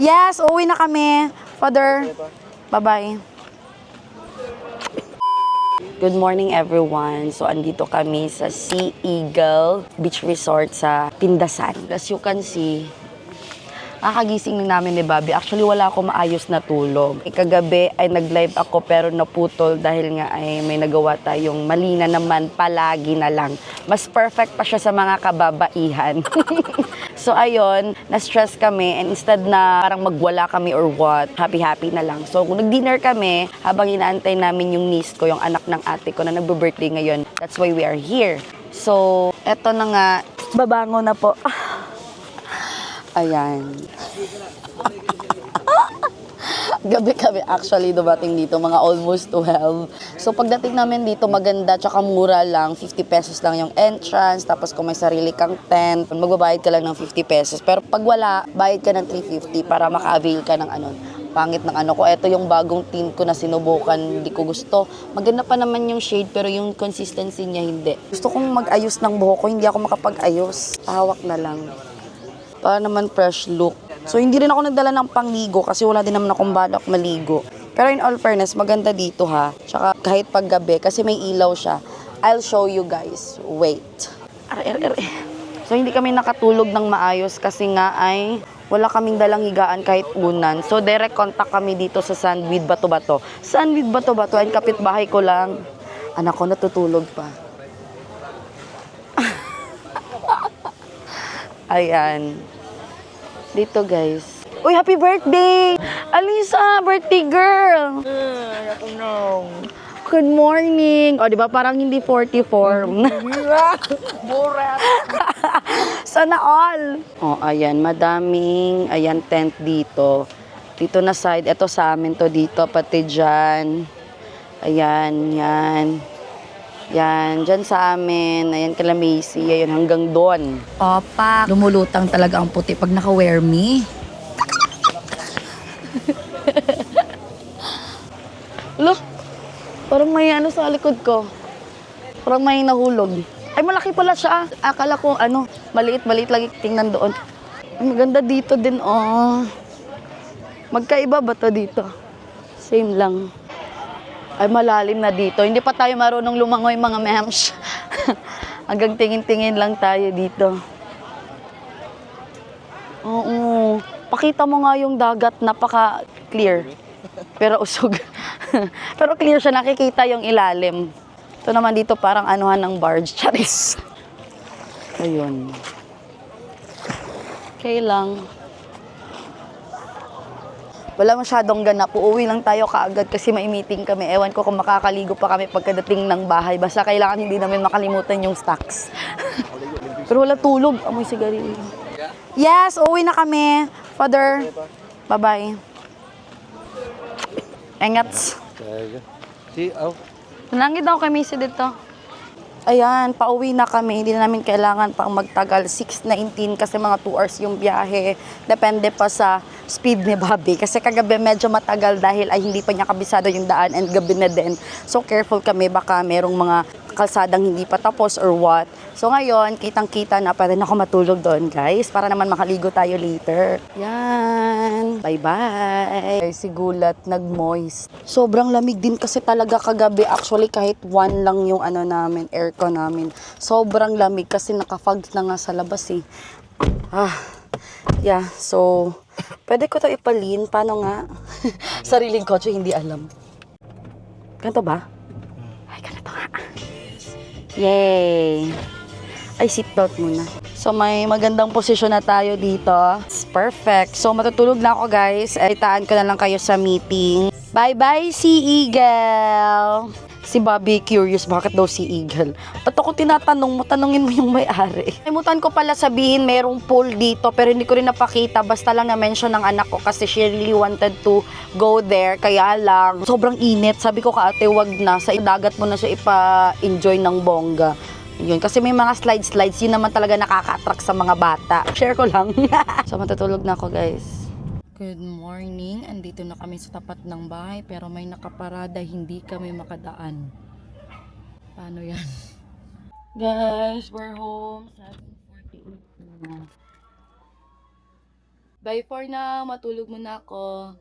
Yes, uwi na kami. Father, bye-bye. Good morning everyone. So andito kami sa Sea Eagle Beach Resort sa Pindasan. As you can see, Nakagising na namin ni Bobby. Actually, wala ako maayos na tulog. Ikagabi ay nag-live ako pero naputol dahil nga ay may nagawa tayong mali na naman palagi na lang. Mas perfect pa siya sa mga kababaihan. so ayun, na-stress kami and instead na parang magwala kami or what, happy-happy na lang. So kung nag-dinner kami, habang inaantay namin yung niece ko, yung anak ng ate ko na nagbe-birthday ngayon, that's why we are here. So, eto na nga, babango na po. Ayan. Gabi kami actually dumating dito, mga almost 12. So pagdating namin dito, maganda tsaka mura lang. 50 pesos lang yung entrance. Tapos kung may sarili kang tent, magbabayad ka lang ng 50 pesos. Pero pag wala, bayad ka ng 350 para maka-avail ka ng ano, pangit ng ano ko. Ito yung bagong tint ko na sinubukan, hindi ko gusto. Maganda pa naman yung shade, pero yung consistency niya hindi. Gusto kong mag-ayos ng buhok ko, hindi ako makapag-ayos. Hawak na lang para naman fresh look. So, hindi rin ako nagdala ng pangligo kasi wala din naman akong balak maligo. Pero in all fairness, maganda dito ha. Tsaka kahit paggabi, kasi may ilaw siya. I'll show you guys. Wait. Ar, ar, ar. So, hindi kami nakatulog ng maayos kasi nga ay wala kaming dalang higaan kahit unan. So, direct contact kami dito sa Sandweed Bato-Bato. Sandweed Bato-Bato, and kapitbahay ko lang. Anak ko natutulog pa. Ayan. Dito, guys. Uy, happy birthday! Alisa, birthday girl! Good morning! O, di ba parang hindi 44? Sana all! O, ayan, madaming, ayan, tent dito. Dito na side, ito sa amin to dito, pati dyan. Ayan, yan. Yan, dyan sa amin. Ayan, kala Macy. Ayan, hanggang doon. Opa, lumulutang talaga ang puti pag naka-wear me. Look, parang may ano sa likod ko. Parang may nahulog. Ay, malaki pala siya. Akala ko, ano, maliit, maliit lagi tingnan doon. Ay, maganda dito din, oh. Magkaiba ba to dito? Same lang. Ay, malalim na dito. Hindi pa tayo marunong lumangoy, mga mems. Hanggang tingin-tingin lang tayo dito. Oo. Pakita mo nga yung dagat, napaka-clear. Pero usog. Pero clear siya, nakikita yung ilalim. Ito naman dito parang anuhan ng barge. Charis. Ayun. Okay lang. Wala masyadong ganap. Uuwi lang tayo kaagad kasi may meeting kami. Ewan ko kung makakaligo pa kami pagkadating ng bahay. Basta kailangan hindi namin makalimutan yung stocks. Pero wala tulog. Amoy sigarilyo. Yes, uuwi na kami. Father, bye-bye. Engats. Si, oh. Nangit ako kay Missy dito. Ayan, pauwi na kami. Hindi na namin kailangan pang magtagal. 6.19 kasi mga 2 hours yung biyahe. Depende pa sa speed ni Bobby. Kasi kagabi medyo matagal dahil ay hindi pa niya kabisado yung daan and gabi na din. So careful kami. Baka merong mga kalsadang hindi pa tapos or what. So ngayon, kitang-kita na pa rin ako matulog doon, guys. Para naman makaligo tayo later. Yan. Bye-bye. Ay, sigulat, nag-moist. Sobrang lamig din kasi talaga kagabi. Actually, kahit one lang yung ano namin, aircon namin. Sobrang lamig kasi nakafog na nga sa labas eh. Ah, yeah. So, pwede ko to ipalin. Paano nga? Sariling kotse, hindi alam. Ganito ba? Ay, ganito nga. Yay! Ay, seatbelt muna. So, may magandang posisyon na tayo dito. It's perfect. So, matutulog na ako, guys. Aitaan ko na lang kayo sa meeting. Bye-bye, Sea Eagle! Si Bobby curious, bakit daw si Eagle? Ba't ako tinatanong mo? Tanungin mo yung may-ari. Kalimutan ko pala sabihin, merong pool dito, pero hindi ko rin napakita. Basta lang na-mention ng anak ko kasi she really wanted to go there. Kaya lang, sobrang init. Sabi ko ka ate, wag na. Sa dagat mo na siya ipa-enjoy ng bongga. Yun, kasi may mga slide-slides, yun naman talaga nakaka-attract sa mga bata. Share ko lang. so, matutulog na ako, guys. Good morning. Andito na kami sa tapat ng bahay pero may nakaparada hindi kami makadaan. Paano yan? Guys, we're home. 7.48 na. Bye for now. Matulog muna ako.